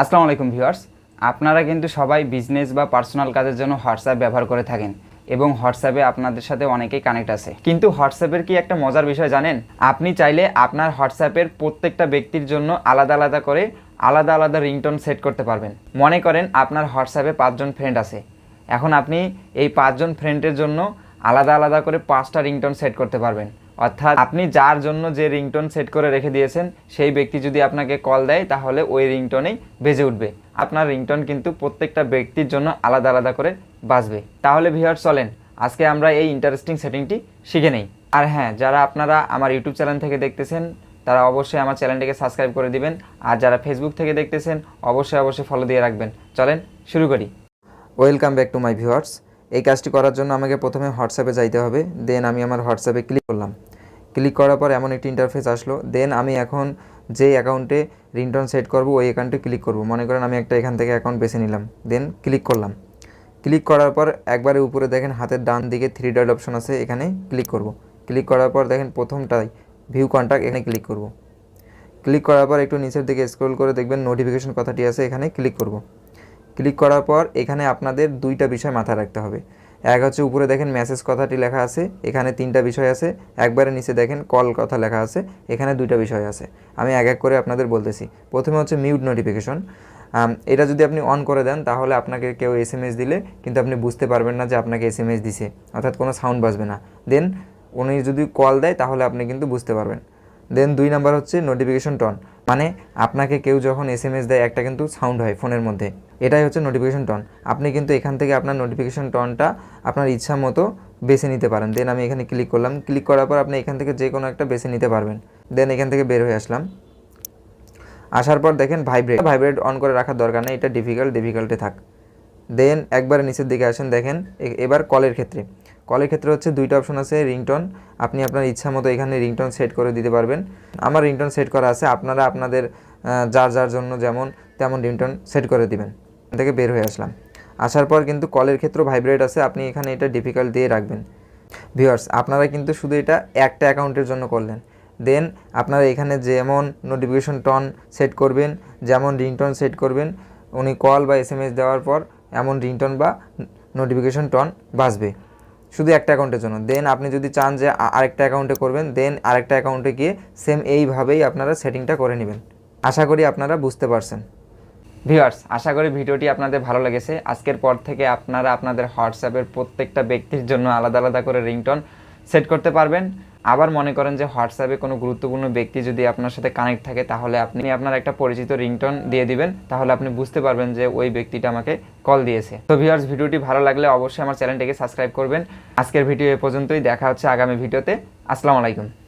আসসালামু আলাইকুম ভিউয়ার্স। আপনারা কিন্তু সবাই বিজনেস বা পার্সোনাল কাজের জন্য হোয়াটসঅ্যাপ ব্যবহার করে থাকেন এবং হোয়াটসঅ্যাপে আপনাদের সাথে অনেকেই কানেক্ট আছে। কিন্তু হোয়াটসঅ্যাপের কি একটা মজার বিষয় জানেন? আপনি চাইলে আপনার হোয়াটসঅ্যাপের প্রত্যেকটা ব্যক্তির জন্য আলাদা আলাদা করে আলাদা আলাদা রিংটোন সেট করতে পারবেন। মনে করেন আপনার হোয়াটসঅ্যাপে পাঁচজন ফ্রেন্ড আছে। এখন আপনি এই পাঁচজন ফ্রেন্ডের জন্য আলাদা আলাদা করে পাঁচটা রিংটোন সেট করতে পারবেন। অর্থাৎ আপনি যার জন্য যে রিংটোন সেট করে রেখে দিয়েছেন, সেই ব্যক্তি যদি আপনাকে কল দেয়, তাহলে ওই রিংটোনেই বেজে উঠবে। আপনার রিংটোন কিন্তু প্রত্যেকটা ব্যক্তির জন্য আলাদা আলাদা করে বাজবে। তাহলে ভিউয়ার চলেন, আজকে আমরা এই ইন্টারেস্টিং সেটিংটি শিখে নেই। আর হ্যাঁ যারা আপনারা আমার ইউটিউব চ্যানেল থেকে দেখতেছেন, তারা অবশ্যই আমার চ্যানেলটিকে সাবস্ক্রাইব করে দিবেন। আর যারা ফেসবুক থেকে দেখতেছেন, অবশ্যই অবশ্যই ফলো দিয়ে রাখবেন। চলেন, শুরু করি। Welcome back to my viewers এই কাজটি করার জন্য আমাকে প্রথমে হোয়াটসঅ্যাপে যাইতে হবে। দেন আমি আমার হোয়াটসঅ্যাপে ক্লিক করলাম। ক্লিক করার পর এমন একটি ইন্টারফেস আসলো। দেন আমি এখন যে অ্যাকাউন্টে রিংটোন সেট করব, ওই অ্যাকাউন্টে ক্লিক করব। মনে করেন আমি একটা এখান থেকে অ্যাকাউন্ট বেছে নিলাম। দেন ক্লিক করলাম। ক্লিক করার পর একবারে উপরে দেখেন হাতের ডান দিকে থ্রি ডট অপশন আছে, এখানে ক্লিক করব। ক্লিক করার পর দেখেন প্রথমটাই ভিউ কন্ট্যাক্ট এখানে ক্লিক করব। ক্লিক করার পর একটু নিচের দিকে স্ক্রল করে দেখবেন নোটিফিকেশন কথাটি আছে, এখানে ক্লিক করব। ক্লিক করার পর এখানে আপনাদের দুইটা বিষয় মাথায় রাখতে হবে। এক হচ্ছে উপরে দেখেন মেসেজ কথাটি লেখা আছে, এখানে তিনটা বিষয় আছে। একবারে নিচে দেখেন কল কথা লেখা আছে, এখানে দুইটা বিষয় আছে। আমি এক এক করে আপনাদের বলতেছি। প্রথমে হচ্ছে মিউট নোটিফিকেশন এটা যদি আপনি অন করে দেন, তাহলে আপনাকে কেউ এস দিলে কিন্তু আপনি বুঝতে পারবেন না যে আপনাকে এস এম দিছে। অর্থাৎ কোনো সাউন্ড বাজবে না। দেন উনি যদি কল দেয়, তাহলে আপনি কিন্তু বুঝতে পারবেন। দেন দুই নাম্বার হচ্ছে নোটিফিকেশন টন মানে আপনাকে কেউ যখন এস এম এস দেয়, একটা কিন্তু সাউন্ড হয় ফোনের মধ্যে। এটাই হচ্ছে নোটিফিকেশন টন আপনি কিন্তু এখান থেকে আপনার নোটিফিকেশন টনটা আপনার ইচ্ছা মতো বেছে নিতে পারেন। দেন আমি এখানে ক্লিক করলাম। ক্লিক করার পর আপনি এখান থেকে যে কোনো একটা বেছে নিতে পারবেন। দেন এখান থেকে বের হয়ে আসলাম। আসার পর দেখেন ভাইব্রেট ভাইব্রেট অন করে রাখার দরকার নেই। এটা ডিফিকাল্ট ডিফিকাল্টে থাক। দেন একবারে নিচের দিকে আসেন। দেখেন এবার কলের ক্ষেত্রে। কলের ক্ষেত্রে হচ্ছে দুইটা অপশন আছে, রিংটোন। আপনি আপনার ইচ্ছা মতো এখানে রিংটোন সেট করে দিতে পারবেন। আমার রিংটোন সেট করা আছে, আপনারা আপনাদের যার যার জন্য যেমন তেমন রিংটোন সেট করে দিবেন। থেকে বের হয়ে আসলাম। আসার পর কিন্তু কলের ক্ষেত্রেও ভাইব্রেট আছে, আপনি এখানে এটা ডিফিকাল্ট দিয়ে রাখবেন। ভিউয়ার্স আপনারা কিন্তু শুধু এটা একটা অ্যাকাউন্টের জন্য করলেন। দেন আপনারা এখানে যেমন নোটিফিকেশন টন সেট করবেন, যেমন রিংটোন সেট করবেন, উনি কল বা এস দেওয়ার পর এমন রিংটোন বা নোটিফিকেশন টন বাজবে। শুধু একটা অ্যাকাউন্টের জন্য। দেন আপনি যদি চান যে আরেকটা অ্যাকাউন্টে করবেন দেন আরেকটা অ্যাকাউন্টে গিয়ে সেম এইভাবেই আপনারা সেটিংটা করে নেবেন। আশা করি আপনারা বুঝতে পারছেন। ভিউয়ার্স আশা করি ভিডিওটি আপনাদের ভালো লেগেছে। আজকের পর থেকে আপনারা আপনাদের হোয়াটসঅ্যাপের প্রত্যেকটা ব্যক্তির জন্য আলাদা আলাদা করে রিংটন সেট করতে পারবেন। আবার মনে করেন যে হোয়াটসঅ্যাপে কোনো গুরুত্বপূর্ণ ব্যক্তি যদি আপনার সাথে কানেক্ট থাকে, তাহলে আপনি আপনার একটা পরিচিত রিংটন দিয়ে দিবেন। তাহলে আপনি বুঝতে পারবেন যে ওই ব্যক্তিটা আমাকে কল দিয়েছে। তো ভিউয়ার্স ভিডিওটি ভালো লাগলে অবশ্যই আমার চ্যানেলটিকে সাবস্ক্রাইব করবেন। আজকের ভিডিও এ পর্যন্তই। দেখা হচ্ছে আগামী ভিডিওতে। আসসালামু আলাইকুম।